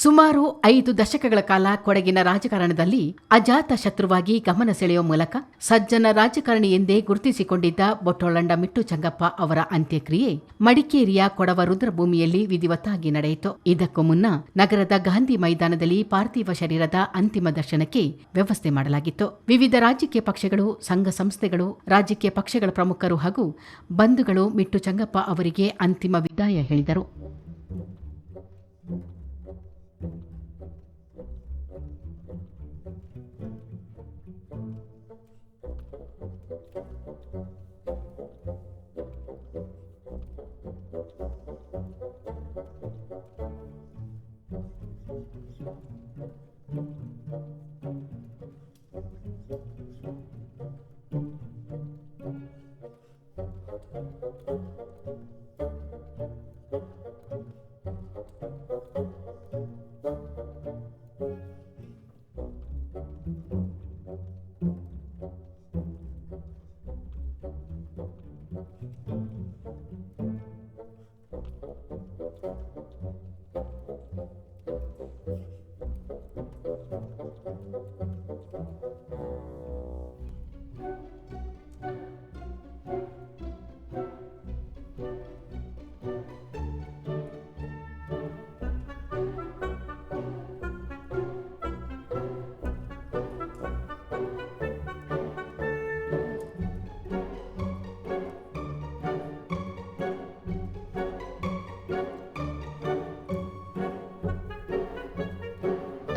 ಸುಮಾರು ಐದು ದಶಕಗಳ ಕಾಲ ಕೊಡಗಿನ ರಾಜಕಾರಣದಲ್ಲಿ ಅಜಾತ ಶತ್ರುವಾಗಿ ಗಮನ ಸೆಳೆಯುವ ಮೂಲಕ ಸಜ್ಜನ ರಾಜಕಾರಣಿ ಎಂದೇ ಗುರುತಿಸಿಕೊಂಡಿದ್ದ ಬೊಟ್ಟೊಳಂಡ ಮಿಟ್ಟು ಚಂಗಪ್ಪ ಅವರ ಅಂತ್ಯಕ್ರಿಯೆ ಮಡಿಕೇರಿಯ ಕೊಡವ ರುದ್ರಭೂಮಿಯಲ್ಲಿ ವಿಧಿವತ್ತಾಗಿ ನಡೆಯಿತು. ಇದಕ್ಕೂ ಮುನ್ನ ನಗರದ ಗಾಂಧಿ ಮೈದಾನದಲ್ಲಿ ಪಾರ್ಥಿವ ಶರೀರದ ಅಂತಿಮ ದರ್ಶನಕ್ಕೆ ವ್ಯವಸ್ಥೆ ಮಾಡಲಾಗಿತ್ತು. ವಿವಿಧ ರಾಜಕೀಯ ಪಕ್ಷಗಳು, ಸಂಘ ಸಂಸ್ಥೆಗಳು, ರಾಜಕೀಯ ಪಕ್ಷಗಳ ಪ್ರಮುಖರು ಹಾಗೂ ಬಂಧುಗಳು ಮಿಟ್ಟು ಚಂಗಪ್ಪ ಅವರಿಗೆ ಅಂತಿಮ ವಿದಾಯ ಹೇಳಿದರು.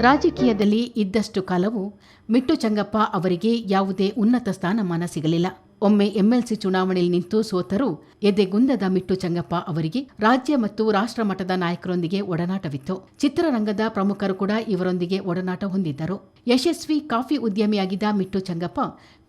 ರಾಜಕೀಯದಲ್ಲಿ ಇದ್ದಷ್ಟು ಕಾಲವು ಮಿಟ್ಟು ಚಂಗಪ್ಪ ಅವರಿಗೆ ಯಾವುದೇ ಉನ್ನತ ಸ್ಥಾನಮಾನ ಸಿಗಲಿಲ್ಲ. ಒಮ್ಮೆ ಎಂಎಲ್ಸಿ ಚುನಾವಣೆಯಲ್ಲಿ ನಿಂತು ಸೋತರೂ ಎದೆಗುಂದದ ಮಿಟ್ಟು ಚಂಗಪ್ಪ ಅವರಿಗೆ ರಾಜ್ಯ ಮತ್ತು ರಾಷ್ಟ್ರ ಮಟ್ಟದ ನಾಯಕರೊಂದಿಗೆ ಒಡನಾಟವಿತ್ತು. ಚಿತ್ರರಂಗದ ಪ್ರಮುಖರು ಕೂಡ ಇವರೊಂದಿಗೆ ಒಡನಾಟ ಹೊಂದಿದ್ದರು. ಯಶಸ್ವಿ ಕಾಫಿ ಉದ್ಯಮಿಯಾಗಿದ್ದ ಮಿಟ್ಟು ಚಂಗಪ್ಪ,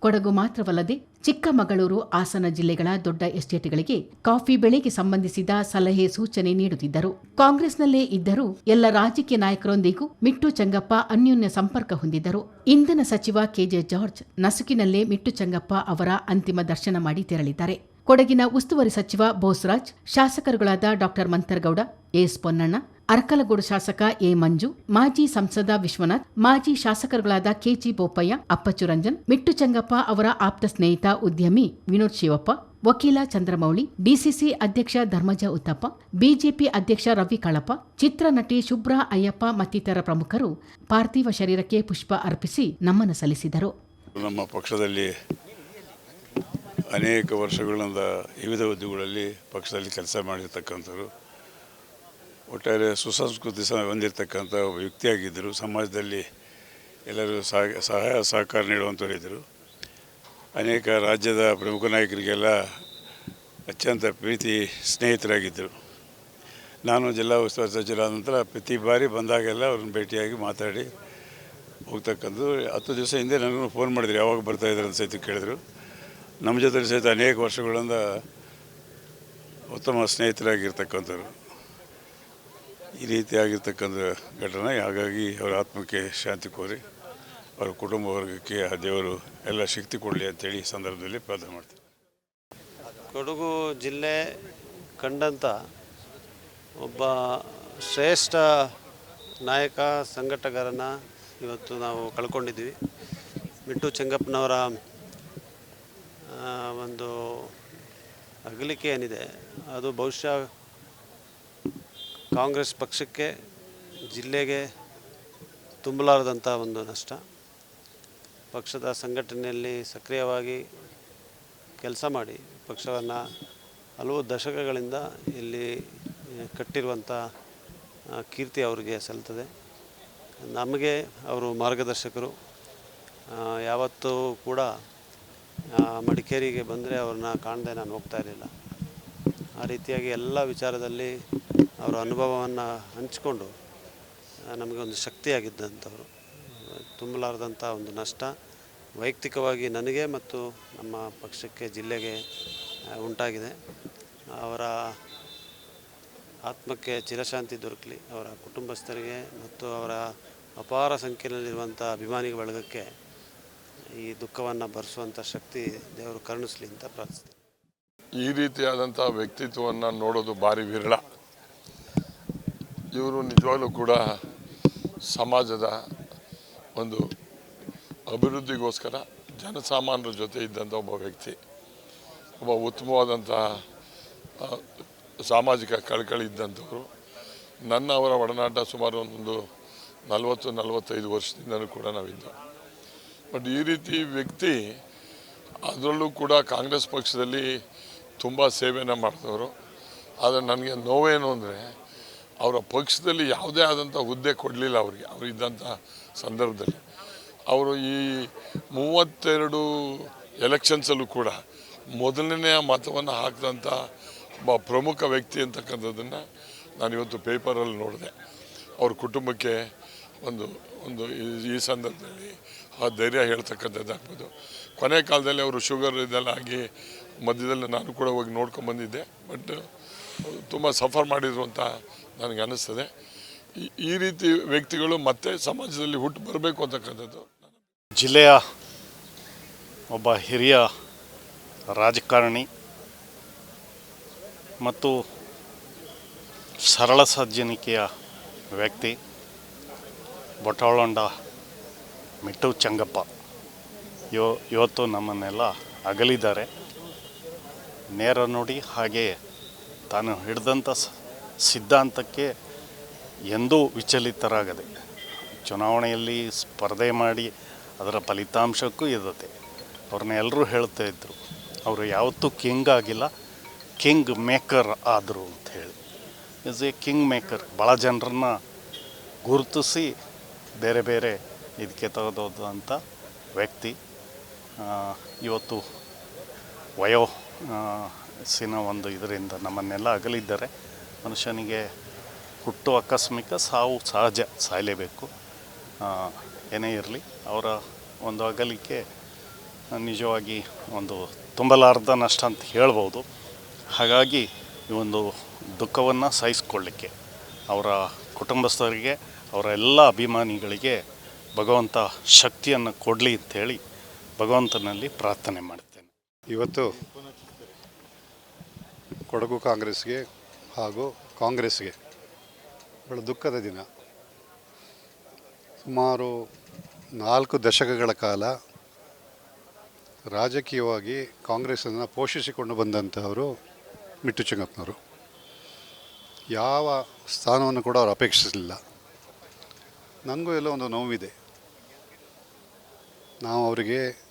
ಕೊಡಗು ಮಾತ್ರವಲ್ಲದೆ ಚಿಕ್ಕಮಗಳೂರು, ಹಾಸನ ಜಿಲ್ಲೆಗಳ ದೊಡ್ಡ ಎಸ್ಟೇಟ್ಗಳಿಗೆ ಕಾಫಿ ಬೆಳೆಗೆ ಸಂಬಂಧಿಸಿದ ಸಲಹೆ, ಸೂಚನೆ ನೀಡುತ್ತಿದ್ದರು. ಕಾಂಗ್ರೆಸ್ನಲ್ಲೇ ಇದ್ದರೂ ಎಲ್ಲ ರಾಜಕೀಯ ನಾಯಕರೊಂದಿಗೂ ಮಿಟ್ಟು ಚಂಗಪ್ಪ ಅನ್ಯೋನ್ಯ ಸಂಪರ್ಕ ಹೊಂದಿದ್ದರು. ಇಂಧನ ಸಚಿವ ಕೆಜೆ ಜಾರ್ಜ್ ನಸುಕಿನಲ್ಲೇ ಮಿಟ್ಟು ಚಂಗಪ್ಪ ಅವರ ಅಂತಿಮ ದರ್ಶನ ಮಾಡಿ ತೆರಳಿದ್ದಾರೆ. ಕೊಡಗಿನ ಉಸ್ತುವಾರಿ ಸಚಿವ ಬೋಸ್ರಾಜ್, ಶಾಸಕರುಗಳಾದ ಡಾಕ್ಟರ್ ಮಂಥರ್ಗೌಡ, ಎಸ್ ಪೊನ್ನಣ್ಣ ಅರಕಲಗೂಡು ಶಾಸಕ ಎ ಮಂಜು, ಮಾಜಿ ಸಂಸದ ವಿಶ್ವನಾಥ್, ಮಾಜಿ ಶಾಸಕರುಗಳಾದ ಕೆಜಿ ಬೋಪಯ್ಯ ಅಪ್ಪಚ್ಚು ರಂಜನ್ ಮಿಟ್ಟು ಚಂಗಪ್ಪ ಅವರ ಆಪ್ತ ಸ್ನೇಹಿತ ಉದ್ಯಮಿ ವಿನೋದ್ ಶಿವಪ್ಪ, ವಕೀಲ ಚಂದ್ರಮೌಳಿ, ಡಿಸಿಸಿ ಅಧ್ಯಕ್ಷ ಧರ್ಮಜ ಉತ್ತಪ್ಪ, ಬಿಜೆಪಿ ಅಧ್ಯಕ್ಷ ರವಿ ಕಳಪ ಚಿತ್ರನಟಿ ಶುಭ್ರಾ ಅಯ್ಯಪ್ಪ ಮತ್ತಿತರ ಪ್ರಮುಖರು ಪಾರ್ಥಿವ ಶರೀರಕ್ಕೆ ಪುಷ್ಪ ಅರ್ಪಿಸಿ ನಮನ ಸಲ್ಲಿಸಿದರು. ನಮ್ಮ ಪಕ್ಷದಲ್ಲಿ ಅನೇಕ ವರ್ಷಗಳಿಂದ ವಿವಿಧ ಹುದ್ದೆಗಳಲ್ಲಿ ಪಕ್ಷದಲ್ಲಿ ಕೆಲಸ ಮಾಡಿರ್ತಕ್ಕಂಥವ್ರು. ಒಟ್ಟಾರೆ ಸುಸಂಸ್ಕೃತಿ ಹೊಂದಿರತಕ್ಕಂಥ ಒಬ್ಬ ವ್ಯಕ್ತಿಯಾಗಿದ್ದರು. ಸಮಾಜದಲ್ಲಿ ಎಲ್ಲರೂ ಸಹ, ಸಹಾಯ, ಸಹಕಾರ ನೀಡುವಂಥವರಿದ್ದರು ಅನೇಕ ರಾಜ್ಯದ ಪ್ರಮುಖ ನಾಯಕರಿಗೆಲ್ಲ ಅತ್ಯಂತ ಪ್ರೀತಿ ಸ್ನೇಹಿತರಾಗಿದ್ದರು. ನಾನು ಜಿಲ್ಲಾ ಉಸ್ತುವಾರಿ ಸಚಿವರಾದ ನಂತರ ಪ್ರತಿ ಬಾರಿ ಬಂದಾಗೆಲ್ಲ ಅವ್ರನ್ನ ಭೇಟಿಯಾಗಿ ಮಾತಾಡಿ ಹೋಗ್ತಕ್ಕಂಥದ್ದು. ಹತ್ತು ದಿವಸ ಹಿಂದೆ ನನಗೂ ಫೋನ್ ಮಾಡಿದ್ರು, ಯಾವಾಗ ಬರ್ತಾಯಿದ್ರು ಅಂತ ಸಹಿತ ಕೇಳಿದರು. ನಮ್ಮ ಜೊತೆ ಸಹಿತ ಅನೇಕ ವರ್ಷಗಳಿಂದ ಉತ್ತಮ ಸ್ನೇಹಿತರಾಗಿರ್ತಕ್ಕಂಥವ್ರು. ಈ ರೀತಿಯಾಗಿರ್ತಕ್ಕಂಥ ಘಟನೆ, ಹಾಗಾಗಿ ಅವರ ಆತ್ಮಕ್ಕೆ ಶಾಂತಿ ಕೋರಿ ಅವರ ಕುಟುಂಬ ವರ್ಗಕ್ಕೆ ಆ ದೇವರು ಎಲ್ಲ ಶಕ್ತಿ ಕೊಡಲಿ ಅಂತೇಳಿ ಈ ಸಂದರ್ಭದಲ್ಲಿ ಪ್ರಾರ್ಥನೆ ಮಾಡ್ತೀನಿ. ಕೊಡಗು ಜಿಲ್ಲೆ ಕಂಡಂಥ ಒಬ್ಬ ಶ್ರೇಷ್ಠ ನಾಯಕ, ಸಂಘಟಕರನ್ನು ಇವತ್ತು ನಾವು ಕಳ್ಕೊಂಡಿದ್ದೀವಿ. ಮಿಟ್ಟು ಚೆಂಗಪ್ಪನವರ ಒಂದು ಅಗಲಿಕೆ ಏನಿದೆ, ಅದು ಬಹುಶಃ ಕಾಂಗ್ರೆಸ್ ಪಕ್ಷಕ್ಕೆ, ಜಿಲ್ಲೆಗೆ ತುಂಬಲಾರದಂಥ ಒಂದು ನಷ್ಟ. ಪಕ್ಷದ ಸಂಘಟನೆಯಲ್ಲಿ ಸಕ್ರಿಯವಾಗಿ ಕೆಲಸ ಮಾಡಿ, ಪಕ್ಷವನ್ನು ಹಲವು ದಶಕಗಳಿಂದ ಇಲ್ಲಿ ಕಟ್ಟಿರುವಂಥ ಕೀರ್ತಿ ಅವರಿಗೆ ಸಲ್ತದೆ ನಮಗೆ ಅವರು ಮಾರ್ಗದರ್ಶಕರು. ಯಾವತ್ತೂ ಕೂಡ ಮಡಿಕೇರಿಗೆ ಬಂದರೆ ಅವ್ರನ್ನ ಕಾಣದೆ ನಾನು ಹೋಗ್ತಾ ಇರಲಿಲ್ಲ. ಆ ರೀತಿಯಾಗಿ ಎಲ್ಲ ವಿಚಾರದಲ್ಲಿ ಅವರ ಅನುಭವವನ್ನು ಹಂಚಿಕೊಂಡು ನಮಗೆ ಒಂದು ಶಕ್ತಿಯಾಗಿದ್ದಂಥವ್ರು. ತುಂಬಲಾರದಂಥ ಒಂದು ನಷ್ಟ ವೈಯಕ್ತಿಕವಾಗಿ ನನಗೆ ಮತ್ತು ನಮ್ಮ ಪಕ್ಷಕ್ಕೆ, ಜಿಲ್ಲೆಗೆ ಉಂಟಾಗಿದೆ. ಅವರ ಆತ್ಮಕ್ಕೆ ಚಿರಶಾಂತಿ ದೊರಕಲಿ, ಅವರ ಕುಟುಂಬಸ್ಥರಿಗೆ ಮತ್ತು ಅವರ ಅಪಾರ ಸಂಖ್ಯೆಯಲ್ಲಿರುವಂಥ ಅಭಿಮಾನಿ ಬಳಗಕ್ಕೆ ಈ ದುಃಖವನ್ನು ಭರಿಸುವಂಥ ಶಕ್ತಿ ದೇವರು ಕರುಣಿಸಲಿ ಅಂತ ಪ್ರಾರ್ಥಿಸ್ತೀನಿ. ಈ ರೀತಿಯಾದಂಥ ವ್ಯಕ್ತಿತ್ವವನ್ನು ನೋಡೋದು ಭಾರಿ ವಿರಳ. ಇವರು ನಿಜವಾಗ್ಲೂ ಕೂಡ ಸಮಾಜದ ಒಂದು ಅಭಿವೃದ್ಧಿಗೋಸ್ಕರ ಜನಸಾಮಾನ್ಯರ ಜೊತೆ ಇದ್ದಂಥ ಒಬ್ಬ ವ್ಯಕ್ತಿ. ಒಬ್ಬ ಉತ್ತಮವಾದಂಥ ಸಾಮಾಜಿಕ ಕಳಕಳಿ ಇದ್ದಂಥವರು. ನನ್ನ ಅವರ ಒಡನಾಟ ಸುಮಾರು ಒಂದು ನಲವತ್ತು, ನಲವತ್ತೈದು ವರ್ಷದಿಂದಲೂ ಕೂಡ ನಾವಿದ್ದು. ಬಟ್ ಈ ರೀತಿ ವ್ಯಕ್ತಿ ಅದರಲ್ಲೂ ಕೂಡ ಕಾಂಗ್ರೆಸ್ ಪಕ್ಷದಲ್ಲಿ ತುಂಬ ಸೇವೆಯನ್ನು ಮಾಡಿದವರು. ಆದರೆ ನನಗೆ ನೋವೇನು ಅಂದರೆ ಅವರ ಪಕ್ಷದಲ್ಲಿ ಯಾವುದೇ ಆದಂಥ ಹುದ್ದೆ ಕೊಡಲಿಲ್ಲ ಅವರಿಗೆ, ಅವರು ಇದ್ದಂಥ ಸಂದರ್ಭದಲ್ಲಿ. ಅವರು ಈ ಮೂವತ್ತೆರಡು ಎಲೆಕ್ಷನ್ಸಲ್ಲೂ ಕೂಡ ಮೊದಲನೆಯ ಮತವನ್ನು ಹಾಕಿದಂಥ ಒಬ್ಬ ಪ್ರಮುಖ ವ್ಯಕ್ತಿ ಅಂತಕ್ಕಂಥದ್ದನ್ನು ನಾನಿವತ್ತು ಪೇಪರಲ್ಲಿ ನೋಡಿದೆ. ಅವ್ರ ಕುಟುಂಬಕ್ಕೆ ಒಂದು ಒಂದು ಈ- ಈ ಸಂದರ್ಭದಲ್ಲಿ ಆ ಧೈರ್ಯ ಹೇಳ್ತಕ್ಕಂಥದ್ದಾಗ್ಬೋದು ಕೊನೆ ಕಾಲದಲ್ಲಿ ಅವರು ಶುಗರ್ ಇದೆಲ್ಲ ಆಗಿ ಮಧ್ಯದಲ್ಲಿ ನಾನು ಕೂಡ ಹೋಗಿ ನೋಡ್ಕೊಂಡು ಬಂದಿದ್ದೆ ಬಟ್ ತುಂಬ ಸಫರ್ ಮಾಡಿದ್ರು ಅಂತ ನನಗೆ ಅನ್ನಿಸ್ತದೆ ಈ- ರೀತಿ ವ್ಯಕ್ತಿಗಳು ಮತ್ತೆ ಸಮಾಜದಲ್ಲಿ ಹುಟ್ಟು ಬರಬೇಕು ಅಂತಕ್ಕಂಥದ್ದು ಜಿಲ್ಲೆಯ ಒಬ್ಬ ಹಿರಿಯ ರಾಜಕಾರಣಿ ಮತ್ತು ಸರಳ ಸಜ್ಜನಿಕೆಯ ವ್ಯಕ್ತಿ ಬೊಟಾಳೊಂಡ ಮಿಟ್ಟು ಚಂಗಪ್ಪ. ಇವ ಇವತ್ತು ನಮ್ಮನ್ನೆಲ್ಲ ಅಗಲಿದ್ದಾರೆ. ನೇರ ನೋಡಿ ಹಾಗೆ ತಾನು ಹಿಡಿದಂಥ ಸಿದ್ಧಾಂತಕ್ಕೆ ಎಂದೂ ವಿಚಲಿತರಾಗದೆ. ಚುನಾವಣೆಯಲ್ಲಿ ಸ್ಪರ್ಧೆ ಮಾಡಿ ಅದರ ಫಲಿತಾಂಶಕ್ಕೂ ಇದ್ದತೆ ಅವ್ರನ್ನ ಎಲ್ಲರೂ ಹೇಳ್ತಾ ಇದ್ದರು ಅವರು ಯಾವತ್ತೂ ಕಿಂಗ್ ಆಗಿಲ್ಲ, ಕಿಂಗ್ ಮೇಕರ್ ಆದರು ಅಂತ ಹೇಳಿ. ಇಸ್ ಎ ಕಿಂಗ್ ಮೇಕರ್ ಭಾಳ ಜನರನ್ನ ಗುರುತಿಸಿ ಬೇರೆ ಬೇರೆ ಇದಕ್ಕೆ ತೆಗೆದೋದಂಥ ವ್ಯಕ್ತಿ. ಇವತ್ತು ವಯೋ ಸಿನ ಒಂದು ಇದರಿಂದ ನಮ್ಮನ್ನೆಲ್ಲ ಅಗಲಿದ್ದಾರೆ. ಮನುಷ್ಯನಿಗೆ ಹುಟ್ಟು ಆಕಸ್ಮಿಕ ಸಾವು ಸಹಜ, ಸಾಯಲೇಬೇಕು. ಏನೇ ಇರಲಿ, ಅವರ ಒಂದು ಅಗಲಿಕೆ ನಿಜವಾಗಿ ಒಂದು ತುಂಬಲಾರ್ದ ನಷ್ಟ ಅಂತ ಹೇಳ್ಬೋದು. ಹಾಗಾಗಿ ಈ ಒಂದು ದುಃಖವನ್ನು ಸಹಿಸ್ಕೊಳ್ಳಿಕ್ಕೆ, ಅವರ ಕುಟುಂಬಸ್ಥರಿಗೆ, ಅವರ ಎಲ್ಲ ಅಭಿಮಾನಿಗಳಿಗೆ ಭಗವಂತ ಶಕ್ತಿಯನ್ನು ಕೊಡಲಿ ಅಂಥೇಳಿ ಭಗವಂತನಲ್ಲಿ ಪ್ರಾರ್ಥನೆ ಮಾಡ್ತೇನೆ. ಇವತ್ತು ಕೊಡಗು ಕಾಂಗ್ರೆಸ್ಗೆ ಹಾಗೂ ಕಾಂಗ್ರೆಸ್ಗೆ ಬಹಳ ದುಃಖದ ದಿನ. ಸುಮಾರು ನಾಲ್ಕು ದಶಕಗಳ ಕಾಲ ರಾಜಕೀಯವಾಗಿ ಕಾಂಗ್ರೆಸ್ಸನ್ನು ಪೋಷಿಸಿಕೊಂಡು ಬಂದಂಥವರು ಮಿಟ್ಟು ಚಂಗಪ್ಪನವರು. ಯಾವ ಸ್ಥಾನವನ್ನು ಕೂಡ ಅವರು ಅಪೇಕ್ಷಿಸಲಿಲ್ಲ. ನನಗೂ ಎಲ್ಲೋ ಒಂದು ನೋವಿದೆ. ನಾವು ಅವರಿಗೆ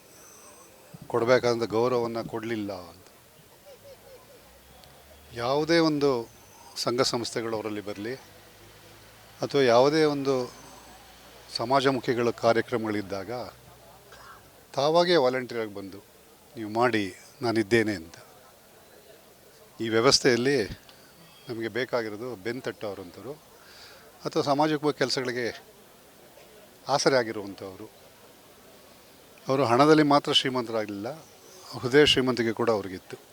ಕೊಡಬೇಕಾದಂಥ ಗೌರವವನ್ನು ಕೊಡಲಿಲ್ಲ. ಯಾವುದೇ ಒಂದು ಸಂಘ ಸಂಸ್ಥೆಗಳು ಅವರಲ್ಲಿ ಬರಲಿ, ಅಥವಾ ಯಾವುದೇ ಒಂದು ಸಮಾಜಮುಖಿಗಳ ಕಾರ್ಯಕ್ರಮಗಳಿದ್ದಾಗ ತಾವಾಗೇ ವಾಲಂಟಿಯರಾಗಿ ಬಂದು ನೀವು ಮಾಡಿ, ನಾನಿದ್ದೇನೆ ಅಂತ. ಈ ವ್ಯವಸ್ಥೆಯಲ್ಲಿ ನಮಗೆ ಬೇಕಾಗಿರೋದು ಬೆನ್ ಅವರಂಥವ್ರು, ಅಥವಾ ಸಾಮಾಜಿಕ ಕೆಲಸಗಳಿಗೆ ಆಸರೆ ಆಗಿರುವಂಥವರು. ಅವರು ಹಣದಲ್ಲಿ ಮಾತ್ರ ಶ್ರೀಮಂತರಾಗಲಿಲ್ಲ, ಹೃದಯ ಶ್ರೀಮಂತಿಗೆ ಕೂಡ ಅವ್ರಿಗಿತ್ತು.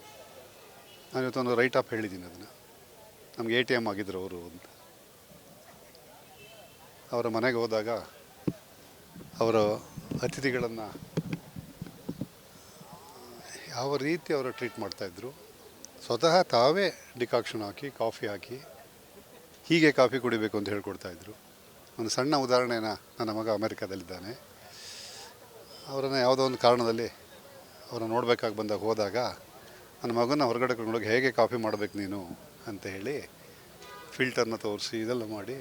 ನಾನು ಇವತ್ತೊಂದು ರೈಟ್ ಆಫ್ ಹೇಳಿದ್ದೀನಿ ಅದನ್ನು. ನಮಗೆ ಎ ಟಿ ಎಂ ಆಗಿದ್ರು ಅವರು ಅಂತ. ಅವರ ಮನೆಗೆ ಹೋದಾಗ ಅವರ ಅತಿಥಿಗಳನ್ನು, ಯಾವ ರೀತಿ ಅವರು ಟ್ರೀಟ್ ಮಾಡ್ತಾಯಿದ್ರು ಸ್ವತಃ ತಾವೇ ಡಿಕಾಕ್ಷನ್ ಹಾಕಿ, ಕಾಫಿ ಹಾಕಿ, ಹೀಗೆ ಕಾಫಿ ಕುಡಿಬೇಕು ಅಂತ ಹೇಳ್ಕೊಡ್ತಾಯಿದ್ರು ಒಂದು ಸಣ್ಣ ಉದಾಹರಣೆನ ನನ್ನ ಮಗ ಅಮೆರಿಕಾದಲ್ಲಿದ್ದಾನೆ. ಅವರನ್ನು ಯಾವುದೋ ಒಂದು ಕಾರಣದಲ್ಲಿ ಅವರನ್ನು ನೋಡಬೇಕಾಗಿ ಬಂದಾಗ ಹೋದಾಗ ನನ್ನ ಮಗನ ಹೊರಗಡೆ ಕರ್ಕೊಂಡೋಗಿ ಹೇಗೆ ಕಾಫಿ ಮಾಡಬೇಕು ನೀನು ಅಂತ ಹೇಳಿ ಫಿಲ್ಟರ್ನ ತೋರಿಸಿ ಇದೆಲ್ಲ ಮಾಡಿ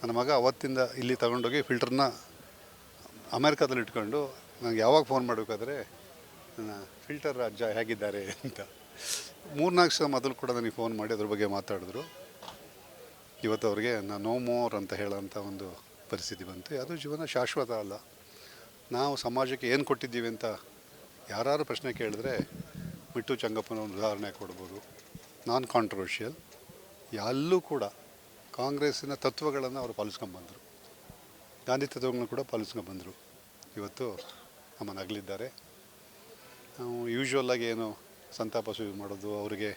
ನನ್ನ ಮಗ ಅವತ್ತಿಂದ ಇಲ್ಲಿ ತಗೊಂಡೋಗಿ ಫಿಲ್ಟರ್ನ ಅಮೆರಿಕಾದಲ್ಲಿ ಇಟ್ಕೊಂಡು ನನಗೆ ಯಾವಾಗ ಫೋನ್ ಮಾಡಬೇಕಾದ್ರೆ ನನ್ನ ಫಿಲ್ಟರ್ ಅಜ್ಜ ಹೇಗಿದ್ದಾರೆ ಅಂತ. ಮೂರ್ನಾಲ್ಕು ಸಲ ಮೊದಲು ಕೂಡ ನನಗೆ ಫೋನ್ ಮಾಡಿ ಅದ್ರ ಬಗ್ಗೆ ಮಾತಾಡಿದ್ರು. ಇವತ್ತು ಅವ್ರಿಗೆ ನಾನು ನೋ ಮೋರ್ ಅಂತ ಹೇಳೋಂಥ ಒಂದು ಪರಿಸ್ಥಿತಿ ಬಂತು. ಅದು ಜೀವನ ಶಾಶ್ವತ ಅಲ್ಲ. ನಾವು ಸಮಾಜಕ್ಕೆ ಏನು ಕೊಟ್ಟಿದ್ದೀವಿ ಅಂತ ಯಾರು ಪ್ರಶ್ನೆ ಕೇಳಿದ್ರೆ ಚಂಗಪ್ಪನ ಒಂದು ಉದಾಹರಣೆ ಕೊಡ್ಬೋದು. ನಾನ್ ಕಾಂಟ್ರವರ್ಷಿಯಲ್ ಎಲ್ಲೂ ಕೂಡ ಕಾಂಗ್ರೆಸ್ಸಿನ ತತ್ವಗಳನ್ನು ಅವರು ಪಾಲಿಸ್ಕೊಂಬಂದರು ಗಾಂಧಿ ತತ್ವಗಳನ್ನು ಕೂಡ ಪಾಲಿಸ್ಕೊಂಬಂದರು ಇವತ್ತು ನಮ್ಮನ್ನು ಅಗಲಿದ್ದಾರೆ ನಾವು ಯೂಶ್ವಲ್ಲಾಗಿ ಏನು ಸಂತಾಪ ಸೂಚನೆ ಮಾಡೋದು, ಅವರಿಗೆ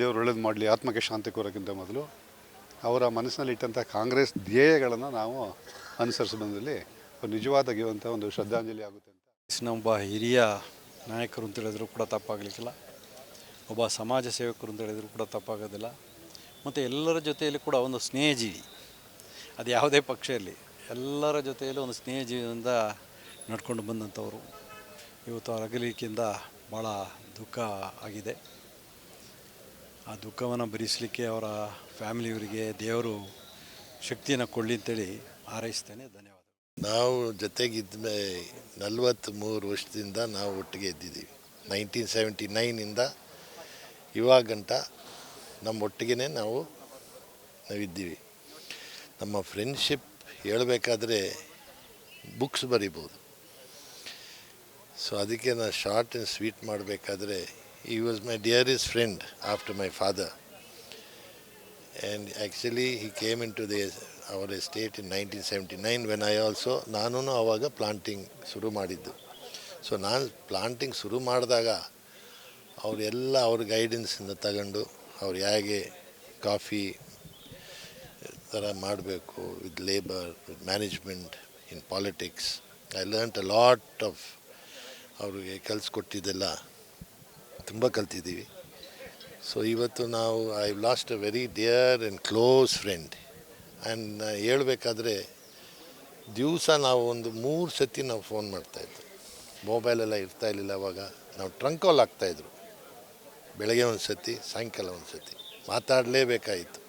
ದೇವರು ಒಳ್ಳೇದು ಮಾಡಲಿ, ಆತ್ಮಕ್ಕೆ ಶಾಂತಿ ಕೋರೋಕ್ಕಿಂತ ಮೊದಲು ಅವರ ಮನಸ್ಸಿನಲ್ಲಿ ಇಟ್ಟಂಥ ಕಾಂಗ್ರೆಸ್ ಧ್ಯೇಯಗಳನ್ನು ನಾವು ಅನುಸರಿಸಿ ಬಂದಲ್ಲಿ ನಿಜವಾದಾಗಿರುವಂಥ ಒಂದು ಶ್ರದ್ಧಾಂಜಲಿ ಆಗುತ್ತೆ ಅಂತ. ನಮ್ಮ ಹಿರಿಯ ನಾಯಕರು ಅಂತ ಹೇಳಿದ್ರು ಕೂಡ ತಪ್ಪಾಗಲಿಕ್ಕಿಲ್ಲ. ಒಬ್ಬ ಸಮಾಜ ಸೇವಕರು ಅಂತ ಹೇಳಿದ್ರು ಕೂಡ ತಪ್ಪಾಗೋದಿಲ್ಲ. ಮತ್ತು ಎಲ್ಲರ ಜೊತೆಯಲ್ಲಿ ಕೂಡ ಒಂದು ಸ್ನೇಹಜೀವಿ. ಅದು ಯಾವುದೇ ಪಕ್ಷ ಇರಲಿ, ಎಲ್ಲರ ಜೊತೆಯಲ್ಲೂ ಒಂದು ಸ್ನೇಹ ಜೀವನದಿಂದ ನಡ್ಕೊಂಡು ಬಂದಂಥವರು. ಇವತ್ತು ಅವ್ರ ಅಗಲಿಕೆಯಿಂದ ಭಾಳ ದುಃಖ ಆಗಿದೆ. ಆ ದುಃಖವನ್ನು ಭರಿಸಲಿಕ್ಕೆ ಅವರ ಫ್ಯಾಮಿಲಿಯವರಿಗೆ ದೇವರು ಶಕ್ತಿಯನ್ನು ಕೊಡಲಿ ಅಂತೇಳಿ ಹಾರೈಸ್ತೇನೆ. ಧನ್ಯವಾದ. ನಾವು ಜೊತೆಗಿದ್ದ ನಲವತ್ತ್ಮೂರು ವರ್ಷದಿಂದ ನಾವು ಒಟ್ಟಿಗೆ ಇದ್ದಿದ್ದೀವಿ. ನೈನ್ಟೀನ್ ಸೆವೆಂಟಿ ನೈನಿಂದ ಇವಾಗಂಟ ನಮ್ಮ ಒಟ್ಟಿಗೆ ನಾವು ನಾವಿದ್ದೀವಿ. ನಮ್ಮ ಫ್ರೆಂಡ್ಶಿಪ್ ಹೇಳಬೇಕಾದ್ರೆ ಬುಕ್ಸ್ ಬರಿಬೋದು. ಸೊ ಅದಕ್ಕೆ ನಾನು ಶಾರ್ಟ್ ಆ್ಯಂಡ್ ಸ್ವೀಟ್ ಮಾಡಬೇಕಾದ್ರೆ ಈ was my dearest friend after my father and actually he came into the our estate in nineteen seventy nine when I also ನಾನು ಆವಾಗ ಪ್ಲಾಂಟಿಂಗ್ ಶುರು ಮಾಡಿದ್ದು. ಸೊ ನಾನು ಪ್ಲಾಂಟಿಂಗ್ ಶುರು ಮಾಡಿದಾಗ ಅವರೆಲ್ಲ ಅವ್ರ ಗೈಡೆನ್ಸಿಂದ ತಗೊಂಡು ಅವ್ರು ಹೇಗೆ ಕಾಫಿ ಥರ ಮಾಡಬೇಕು with labour with management in politics I learnt a lot of ಅವ್ರಿಗೆ ಕಲಿಸ್ಕೊಟ್ಟಿದ್ದೆಲ್ಲ ತುಂಬ ಕಲ್ತಿದ್ದೀವಿ. ಸೊ ಇವತ್ತು ನಾವು I lost a very dear and close friend and ಹೇಳಬೇಕಾದ್ರೆ ದಿವಸ ನಾವು ಒಂದು ಮೂರು ಸತಿ ನಾವು ಫೋನ್ ಮಾಡ್ತಾಯಿದ್ವಿ ಮೊಬೈಲೆಲ್ಲ ಇರ್ತಾ ಇರಲಿಲ್ಲ ಅವಾಗ. ನಾವು ಟ್ರಂಕ್ ಕಾಲ್ ಆಗ್ತಾಯಿದ್ರು ಬೆಳಗ್ಗೆ ಒಂದು ಸತಿ, ಸಾಯಂಕಾಲ ಒಂದು ಸತಿ. ಮಾತಾಡಲೇಬೇಕಾಯಿತು.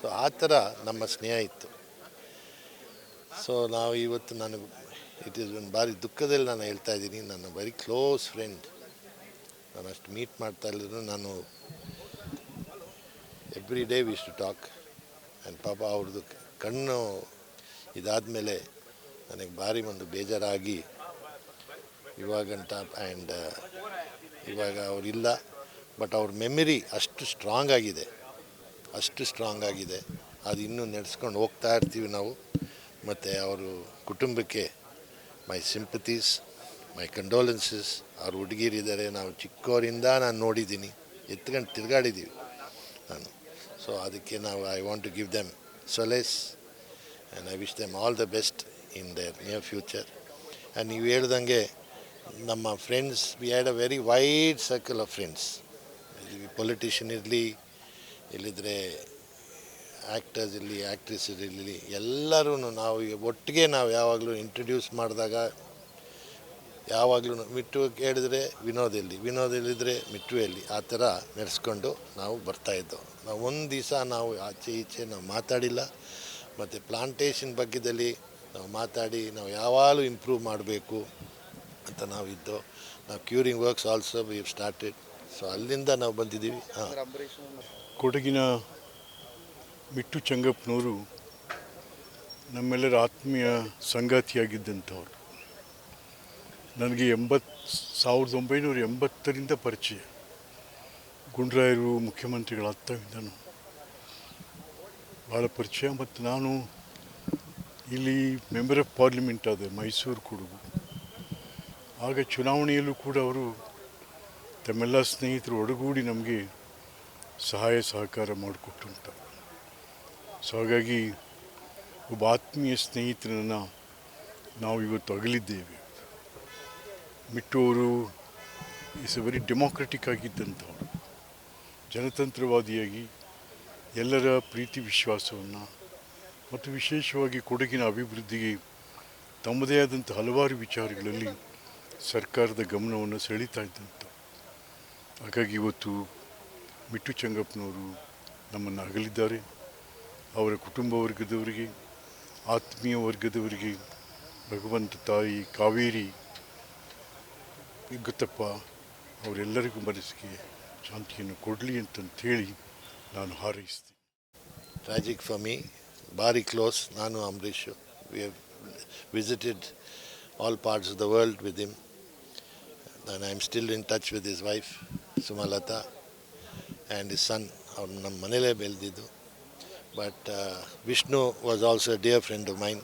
ಸೊ ಆ ಥರ ನಮ್ಮ ಸ್ನೇಹ ಇತ್ತು. ಸೊ ನಾವು ಇವತ್ತು ನನಗೆ ಇಟ್ ಈಸ್ ಒಂದು ಭಾರಿ ದುಃಖದಲ್ಲಿ ನಾನು ಹೇಳ್ತಾ ಇದ್ದೀನಿ. ನನ್ನ ವೆರಿ ಕ್ಲೋಸ್ ಫ್ರೆಂಡ್ ನಾನು ಅಷ್ಟು ಮೀಟ್ ಮಾಡ್ತಾ ಇಲ್ಲದ್ರು ನಾನು every day wish to talk ಪಾಪ ಅವ್ರದ್ದು ಕಣ್ಣು ಇದಾದಮೇಲೆ ನನಗೆ ಭಾರಿ ಒಂದು ಬೇಜಾರಾಗಿ ಇವಾಗಂಟ ಆ್ಯಂಡ್ ಇವಾಗ ಅವರಿಲ್ಲ ಬಟ್ ಅವ್ರ ಮೆಮರಿ ಅಷ್ಟು ಸ್ಟ್ರಾಂಗ್ ಆಗಿದೆ. ಅಷ್ಟು ಸ್ಟ್ರಾಂಗ್ ಆಗಿದೆ. ಅದು ಇನ್ನೂ ನಡೆಸ್ಕೊಂಡು ಹೋಗ್ತಾ ಇರ್ತೀವಿ ನಾವು. ಮತ್ತು ಅವರು ಕುಟುಂಬಕ್ಕೆ ಮೈ ಸಿಂಪತೀಸ್ ಮೈ ಕಂಡೋಲೆನ್ಸಸ್ ಅವ್ರ ಹುಡುಗಿರಿದ್ದಾರೆ. ನಾವು ಚಿಕ್ಕವರಿಂದ ನಾನು ನೋಡಿದ್ದೀನಿ. ಎತ್ಕೊಂಡು ತಿರುಗಾಡಿದ್ದೀವಿ ನಾನು. ಸೊ ಅದಕ್ಕೆ ನಾವು I want to give them solace and I wish them all the best in their near future and ನೀವು ಹೇಳ್ದಂಗೆ, ನಮ್ಮ friends we had a very wide circle of friends politician ಇರಲಿ, ಇಲ್ಲಿದ್ರೆ ಆ್ಯಕ್ಟರ್ಸ್ ಇರಲಿ ಆ್ಯಕ್ಟ್ರೆಸ್ ಇರಲಿ ಎಲ್ಲರೂ ನಾವು, ಒಟ್ಟಿಗೆ ನಾವು ಯಾವಾಗಲೂ ಇಂಟ್ರಡ್ಯೂಸ್ ಮಾಡಿದಾಗ ಯಾವಾಗಲೂ ಮಿಟ್ಟು ಕೇಳಿದರೆ ವಿನೋದ ಎಲ್ಲಿ ವಿನೋದ ಎಲ್ಲಿದ್ರೆ ಮಿಟ್ಟು ಎಲ್ಲಿ ಆ ಥರ ನಡೆಸ್ಕೊಂಡು ನಾವು ಬರ್ತಾಯಿದ್ದೋ ನಾವು ಒಂದು ದಿವಸ ನಾವು ಆಚೆ ಈಚೆ ನಾವು ಮಾತಾಡಿಲ್ಲ. ಮತ್ತು ಪ್ಲಾಂಟೇಶನ್ ಬಗ್ಗೆದಲ್ಲಿ ನಾವು ಮಾತಾಡಿ ನಾವು ಯಾವಾಗಲೂ ಇಂಪ್ರೂವ್ ಮಾಡಬೇಕು ಅಂತ ನಾವು ಇದ್ದೋ ನಾವು curing works also we started so ಅಲ್ಲಿಂದ ನಾವು ಬಂದಿದ್ದೀವಿ. ಹಾಂ. ಕೊಡಗಿನ ಮಿಟ್ಟು ಚಂಗಪ್ಪನವರು ನಮ್ಮೆಲ್ಲರ ಆತ್ಮೀಯ ಸಂಗಾತಿಯಾಗಿದ್ದಂಥವ್ರು. ನನಗೆ ಎಂಬತ್ತು ಸಾವಿರದ ಒಂಬೈನೂರ ಎಂಬತ್ತರಿಂದ ಪರಿಚಯ. ಗುಂಡ್ರಾಯರು ಮುಖ್ಯಮಂತ್ರಿಗಳಾಗ್ತಾವಿದ್ದಾನು ಭಾಳ ಪರಿಚಯ ಮತ್ತು ನಾನು ಇಲ್ಲಿ ಮೆಂಬರ್ ಆಫ್ ಪಾರ್ಲಿಮೆಂಟ್ ಆದ ಮೈಸೂರು ಕೊಡಗು. ಆಗ ಚುನಾವಣೆಯಲ್ಲೂ ಕೂಡ ಅವರು ತಮ್ಮೆಲ್ಲ ಸ್ನೇಹಿತರು ಒಡಗೂಡಿ ನಮಗೆ ಸಹಾಯ, ಸಹಕಾರ ಮಾಡಿಕೊಟ್ಟುಂಟ ಸೊ ಹಾಗಾಗಿ ಒಬ್ಬ ಆತ್ಮೀಯ ಸ್ನೇಹಿತರನ್ನು ನಾವು ಇವತ್ತು ಅಗಲಿದ್ದೇವೆ. ಮಿಟ್ಟು ಅವರು ಇಸ್ ಎ ವೆರಿ ಡೆಮೋಕ್ರೆಟಿಕ್ ಆಗಿದ್ದಂಥವ್ರು ಜನತಂತ್ರವಾದಿಯಾಗಿ ಎಲ್ಲರ ಪ್ರೀತಿ ವಿಶ್ವಾಸವನ್ನು ಮತ್ತು ವಿಶೇಷವಾಗಿ ಕೊಡಗಿನ ಅಭಿವೃದ್ಧಿಗೆ ತಮ್ಮದೇ ಆದಂಥ ಹಲವಾರು ವಿಚಾರಗಳಲ್ಲಿ ಸರ್ಕಾರದ ಗಮನವನ್ನು ಸೆಳೀತಾ ಇದ್ದಂಥ ಹಾಗಾಗಿ ಇವತ್ತು ಮಿಟ್ಟು ಚಂಗಪ್ಪನವರು ನಮ್ಮನ್ನು ಅಗಲಿದ್ದಾರೆ. ಅವರ ಕುಟುಂಬ ವರ್ಗದವರಿಗೆ, ಆತ್ಮೀಯ ವರ್ಗದವರಿಗೆ ಭಗವಂತ ತಾಯಿ ಕಾವೇರಿ ಗೊತ್ತಪ್ಪ, ಅವರೆಲ್ಲರಿಗೂ ಮನಸ್ಸಿಗೆ ಶಾಂತಿಯನ್ನು ಕೊಡಲಿ ಅಂತಂತೇಳಿ ನಾನು ಹಾರೈಸ್ತೀನಿ. ಟ್ರಾಜಿಕ್ ಫಾರ್ ಮೀ ಭಾರಿ ಕ್ಲೋಸ್ ನಾನು Ambareesh we visited all parts of the world with him ನಾನು I am still in touch with his wife Sumalatha and his son ಅವ್ರು ನಮ್ಮ ಮನೇಲೇ ಬೆಳೆದಿದ್ದು. But Vishnu was also dear friend of mine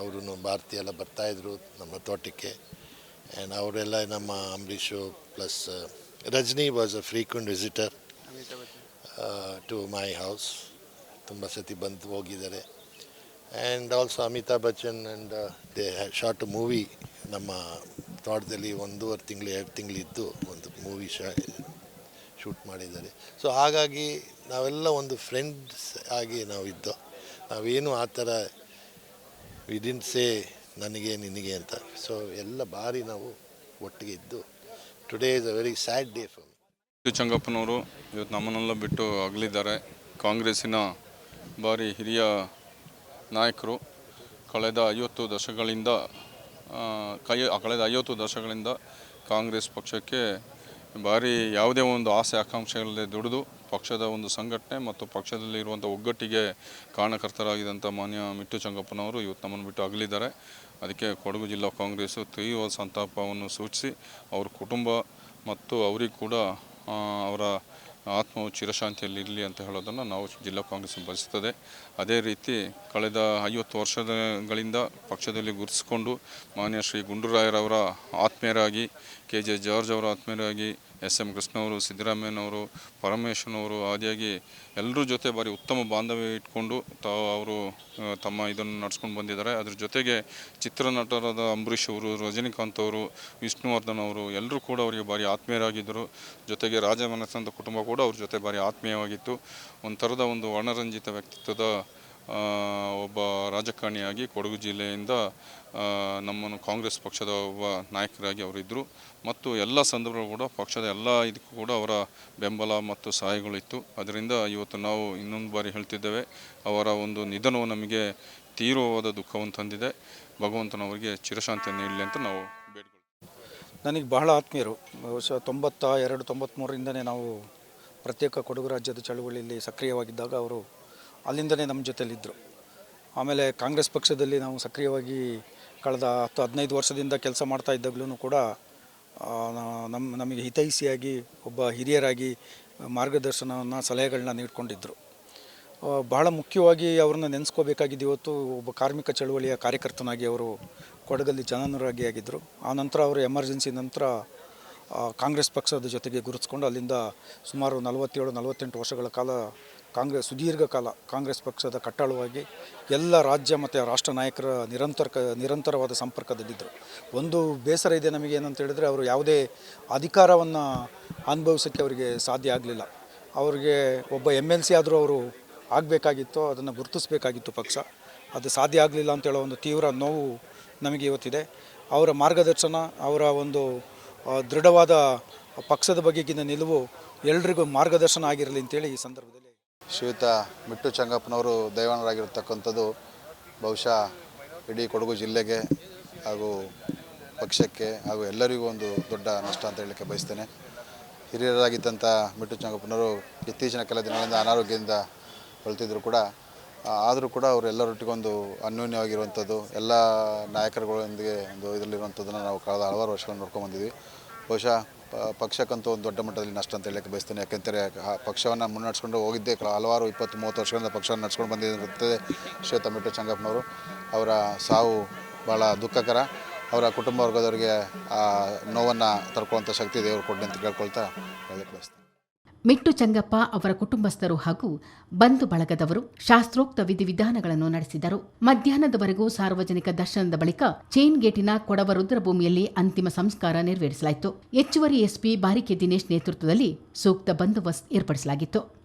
ಅವರು ಭಾರತೀಯ ಎಲ್ಲ ಬರ್ತಾಯಿದ್ರು ನಮ್ಮ ತೋಟಕ್ಕೆ. ಆ್ಯಂಡ್ ಅವರೆಲ್ಲ ನಮ್ಮ Ambareesh plus Rajani was a frequent visitor to my house ತುಂಬ ಸತಿ ಬಂದು ಹೋಗಿದ್ದಾರೆ. And also Amitabh Bachchan and they short movie ನಮ್ಮ ತೋಟದಲ್ಲಿ ಒಂದೂವರೆ ತಿಂಗಳು, ಎರಡು ತಿಂಗಳಿದ್ದು ಒಂದು ಮೂವಿ ಶಾ ಶೂಟ್ ಮಾಡಿದ್ದಾರೆ. ಸೊ ಹಾಗಾಗಿ ನಾವೆಲ್ಲ ಒಂದು ಫ್ರೆಂಡ್ಸ್ ಆಗಿ ನಾವು ಇದ್ದೋ ನಾವೇನು ಆ ಥರ ವಿಡಿನ್ಸೆ ನನಗೆ, ನಿನಗೆ ಅಂತ. ಸೊ ಎಲ್ಲ ಬಾರಿ ನಾವು ಒಟ್ಟಿಗೆ ಇದ್ದು today is a very sad day for T ಚಂಗಪ್ಪನವರು ಇವತ್ತು ನಮ್ಮನ್ನೆಲ್ಲ ಬಿಟ್ಟು ಅಗಲಿದ್ದಾರೆ. ಕಾಂಗ್ರೆಸ್ಸಿನ ಭಾರಿ ಹಿರಿಯ ನಾಯಕರು ಕಳೆದ ಐವತ್ತು ದಶಕಗಳಿಂದ ಕೈ, ಕಳೆದ ಐವತ್ತು ದಶಕಗಳಿಂದ ಕಾಂಗ್ರೆಸ್ ಪಕ್ಷಕ್ಕೆ ಭಾರಿ ಯಾವುದೇ ಒಂದು ಆಸೆ, ಆಕಾಂಕ್ಷೆಗಳಲ್ಲಿ ದುಡಿದು ಪಕ್ಷದ ಒಂದು ಸಂಘಟನೆ ಮತ್ತು ಪಕ್ಷದಲ್ಲಿ ಇರುವಂಥ ಒಗ್ಗಟ್ಟಿಗೆ ಕಾರಣಕರ್ತರಾಗಿದ್ದಂಥ ಮಾನ್ಯ ಮಿಟ್ಟು ಚಂಗಪ್ಪನವರು ಇವತ್ತು ನಮ್ಮನ್ನು ಬಿಟ್ಟು ಅಗಲಿದ್ದಾರೆ. ಅದಕ್ಕೆ ಕೊಡಗು ಜಿಲ್ಲಾ ಕಾಂಗ್ರೆಸ್ಸು ತೀವ್ರ ಸಂತಾಪವನ್ನು ಸೂಚಿಸಿ ಅವ್ರ ಕುಟುಂಬ ಮತ್ತು ಅವರಿಗೆ ಕೂಡ ಅವರ ಆತ್ಮವು ಚಿರಶಾಂತಿಯಲ್ಲಿ ಇರಲಿ ಅಂತ ಹೇಳೋದನ್ನು ನಾವು ಜಿಲ್ಲಾ ಕಾಂಗ್ರೆಸ್ ಬಯಸ್ತದೆ. ಅದೇ ರೀತಿ ಕಳೆದ ಐವತ್ತು ವರ್ಷಗಳಿಂದ ಪಕ್ಷದಲ್ಲಿ ಗುರುತಿಸಿಕೊಂಡು ಮಾನ್ಯ ಶ್ರೀ ಗುಂಡೂರಾಯರವರ ಆತ್ಮೀಯರಾಗಿ ಕೆ ಜೆ ಜಾರ್ಜ್ ಅವರ ಆತ್ಮೀಯರಾಗಿ ಎಸ್ ಎಂ ಕೃಷ್ಣವರು ಸಿದ್ದರಾಮಯ್ಯನವರು, ಪರಮೇಶ್ವರನವರು ಆದಿಯಾಗಿ ಎಲ್ಲರ ಜೊತೆ ಭಾರಿ ಉತ್ತಮ ಬಾಂಧವ್ಯ ಇಟ್ಕೊಂಡು ತಾವು ಅವರು ತಮ್ಮ ಇದನ್ನು ನಡೆಸ್ಕೊಂಡು ಬಂದಿದ್ದಾರೆ. ಅದ್ರ ಜೊತೆಗೆ ಚಿತ್ರನಟರಾದ ಅಂಬರೀಷ್ ಅವರು, ರಜನಿಕಾಂತ್ ಅವರು, ವಿಷ್ಣುವರ್ಧನ್ ಅವರು ಎಲ್ಲರೂ ಕೂಡ ಅವರಿಗೆ ಭಾರಿ ಆತ್ಮೀಯರಾಗಿದ್ದರು. ಜೊತೆಗೆ ರಾಜಮನಸ್ಸಂತ ಕುಟುಂಬ ಕೂಡ ಅವ್ರ ಜೊತೆ ಭಾರಿ ಆತ್ಮೀಯವಾಗಿತ್ತು. ಒಂಥರದ ಒಂದು ವರ್ಣರಂಜಿತ ವ್ಯಕ್ತಿತ್ವದ ಒಬ್ಬ ರಾಜಕಾರಣಿಯಾಗಿ ಕೊಡಗು ಜಿಲ್ಲೆಯಿಂದ ನಮ್ಮನ್ನು ಕಾಂಗ್ರೆಸ್ ಪಕ್ಷದ ಒಬ್ಬ ನಾಯಕರಾಗಿ ಅವರಿದ್ದರು ಮತ್ತು ಎಲ್ಲ ಸಂದರ್ಭಗಳು ಕೂಡ ಪಕ್ಷದ ಎಲ್ಲ ಇದಕ್ಕೂ ಕೂಡ ಅವರ ಬೆಂಬಲ ಮತ್ತು ಸಹಾಯಗಳಿತ್ತು ಅದರಿಂದ ಇವತ್ತು ನಾವು ಇನ್ನೊಂದು ಬಾರಿ ಹೇಳ್ತಿದ್ದೇವೆ, ಅವರ ಒಂದು ನಿಧನವು ನಮಗೆ ತೀವ್ರವಾದ ದುಃಖವನ್ನು ತಂದಿದೆ. ಭಗವಂತನವರಿಗೆ ಚಿರಶಾಂತಿಯನ್ನು ನೀಡಲಿ ಅಂತ ನಾವು ನನಗೆ ಬಹಳ ಆತ್ಮೀಯರು. ಬಹುಶಃ ತೊಂಬತ್ತ ಎರಡು ತೊಂಬತ್ತ್ಮೂರರಿಂದನೇ ನಾವು ಪ್ರತ್ಯೇಕ ಕೊಡಗು ರಾಜ್ಯದ ಚಳುವಳಿಯಲ್ಲಿ ಸಕ್ರಿಯವಾಗಿದ್ದಾಗ ಅವರು ಅಲ್ಲಿಂದಲೇ ನಮ್ಮ ಜೊತೆಯಲ್ಲಿದ್ದರು ಆಮೇಲೆ ಕಾಂಗ್ರೆಸ್ ಪಕ್ಷದಲ್ಲಿ ನಾವು ಸಕ್ರಿಯವಾಗಿ ಕಳೆದ ಹತ್ತು, ಹದಿನೈದು ವರ್ಷದಿಂದ ಕೆಲಸ ಮಾಡ್ತಾ ಇದ್ದಾಗಲೂ ಕೂಡ ನಮ್ಮ ನಮಗೆ ಹಿತೈಷಿಯಾಗಿ ಒಬ್ಬ ಹಿರಿಯರಾಗಿ ಮಾರ್ಗದರ್ಶನವನ್ನು ಸಲಹೆಗಳನ್ನ ನೀಡಿಕೊಂಡಿದ್ದರು ಬಹಳ ಮುಖ್ಯವಾಗಿ ಅವ್ರನ್ನ ನೆನೆಸ್ಕೋಬೇಕಾಗಿದ್ದು ಇವತ್ತು ಒಬ್ಬ ಕಾರ್ಮಿಕ ಚಳುವಳಿಯ ಕಾರ್ಯಕರ್ತನಾಗಿ ಅವರು ಕೊಡಗಲ್ಲಿ ಜನನುರಾಗಿ ಆಗಿದ್ದರು ಆ ನಂತರ ಅವರು ಎಮರ್ಜೆನ್ಸಿ ನಂತರ ಕಾಂಗ್ರೆಸ್ ಪಕ್ಷದ ಜೊತೆಗೆ ಗುರುತಿಸ್ಕೊಂಡು ಅಲ್ಲಿಂದ ಸುಮಾರು ನಲವತ್ತೇಳು, ನಲವತ್ತೆಂಟು ವರ್ಷಗಳ ಕಾಲ ಕಾಂಗ್ರೆಸ್ ಸುದೀರ್ಘ ಕಾಲ ಕಾಂಗ್ರೆಸ್ ಪಕ್ಷದ ಕಟ್ಟಾಳುವಾಗಿ ಎಲ್ಲ ರಾಜ್ಯ ಮತ್ತು ರಾಷ್ಟ್ರ ನಾಯಕರ ನಿರಂತರ ನಿರಂತರವಾದ ಸಂಪರ್ಕದಲ್ಲಿದ್ದರು. ಒಂದು ಬೇಸರ ಇದೆ ನಮಗೆ ಏನಂತ ಹೇಳಿದರೆ ಅವರು ಯಾವುದೇ ಅಧಿಕಾರವನ್ನು ಅನುಭವಿಸೋಕ್ಕೆ ಅವರಿಗೆ ಸಾಧ್ಯ ಆಗಲಿಲ್ಲ. ಅವರಿಗೆ ಒಬ್ಬ ಎಂ ಎಲ್ ಸಿ ಆದರೂ ಅವರು ಆಗಬೇಕಾಗಿತ್ತು, ಅದನ್ನು ಗುರುತಿಸಬೇಕಾಗಿತ್ತು ಪಕ್ಷ. ಅದು ಸಾಧ್ಯ ಆಗಲಿಲ್ಲ ಅಂತ ಹೇಳೋ ಒಂದು ತೀವ್ರ ನೋವು ನಮಗೆ ಇವತ್ತಿದೆ. ಅವರ ಮಾರ್ಗದರ್ಶನ, ಅವರ ಒಂದು ದೃಢವಾದ ಪಕ್ಷದ ಬಗೆಗಿನ ನಿಲುವು ಎಲ್ರಿಗೂ ಮಾರ್ಗದರ್ಶನ ಆಗಿರಲಿ ಅಂತೇಳಿ ಈ ಸಂದರ್ಭದಲ್ಲಿ ಶ್ರೀಯುತ ಮಿಟ್ಟು ಚಂಗಪ್ಪನವರು ದೈವಾನರಾಗಿರ್ತಕ್ಕಂಥದ್ದು, ಬಹುಶಃ ಇಡೀ ಕೊಡಗು ಜಿಲ್ಲೆಗೆ ಹಾಗೂ ಪಕ್ಷಕ್ಕೆ ಹಾಗೂ ಎಲ್ಲರಿಗೂ ಒಂದು ದೊಡ್ಡ ನಷ್ಟ ಅಂತ ಹೇಳಲಿಕ್ಕೆ ಬಯಸ್ತೇನೆ. ಹಿರಿಯರಾಗಿದ್ದಂಥ ಮಿಟ್ಟು ಚಂಗಪ್ಪನವರು ಇತ್ತೀಚಿನ ಕೆಲ ದಿನಗಳಿಂದ ಅನಾರೋಗ್ಯದಿಂದ ಬಳತಿದ್ರು ಕೂಡ. ಆದರೂ ಕೂಡ ಅವರು ಎಲ್ಲರೊಟ್ಟಿಗೊಂದು ಅನ್ಯೋನ್ಯವಾಗಿರುವಂಥದ್ದು, ಎಲ್ಲ ನಾಯಕರುಗಳೊಂದಿಗೆ ಒಂದು ಇದರಲ್ಲಿರುವಂಥದ್ದನ್ನು ನಾವು ಕಳೆದ ಹಲವಾರು ವರ್ಷಗಳನ್ನು ನೋಡ್ಕೊಂಡು ಬಹುಶಃ ಪಕ್ಷಕ್ಕಂತೂ ಒಂದು ದೊಡ್ಡ ಮಟ್ಟದಲ್ಲಿ ನಷ್ಟ ಅಂತ ಹೇಳಕ್ಕೆ ಬಯಸ್ತೇನೆ. ಯಾಕೆಂದರೆ ಆ ಪಕ್ಷವನ್ನು ಮುನ್ನಡೆಸ್ಕೊಂಡು ಹೋಗಿದ್ದೆ ಹಲವಾರು ಇಪ್ಪತ್ತು ಮೂವತ್ತು ವರ್ಷಗಳಿಂದ ಪಕ್ಷವನ್ನು ನಡೆಸ್ಕೊಂಡು ಬಂದಿರುತ್ತದೆ ಶ್ರೀ ಚಂಗಪ್ಪನವರು. ಅವರ ಸಾವು ಭಾಳ ದುಃಖಕರ. ಅವರ ಕುಟುಂಬ ವರ್ಗದವರಿಗೆ ಆ ನೋವನ್ನು ತರ್ಕೊಳ್ಳುವಂಥ ಶಕ್ತಿ ದೇವರು ಕೊಡಿ ಅಂತ ಕೇಳ್ಕೊಳ್ತಾ ಹೇಳಕ್ಕೆ ಬಯಸ್ತೇನೆ. ಮಿಟ್ಟು ಚಂಗಪ್ಪ ಅವರ ಕುಟುಂಬಸ್ಥರು ಹಾಗೂ ಬಂಧು ಬಳಗದವರು ಶಾಸ್ತ್ರೋಕ್ತ ವಿಧಿವಿಧಾನಗಳನ್ನು ನಡೆಸಿದರು. ಮಧ್ಯಾಹ್ನದವರೆಗೂ ಸಾರ್ವಜನಿಕ ದರ್ಶನದ ಬಳಿಕ ಚೈನ್ ಗೇಟಿನ ಕೊಡವ ರುದ್ರಭೂಮಿಯಲ್ಲಿ ಅಂತಿಮ ಸಂಸ್ಕಾರ ನೆರವೇರಿಸಲಾಯಿತು. ಹೆಚ್ಚುವರಿ ಎಸ್ಪಿ ಬಾರಿಕೆ ದಿನೇಶ್ ನೇತೃತ್ವದಲ್ಲಿ ಸೂಕ್ತ ಬಂದೋಬಸ್ತ್ ಏರ್ಪಡಿಸಲಾಗಿತ್ತು.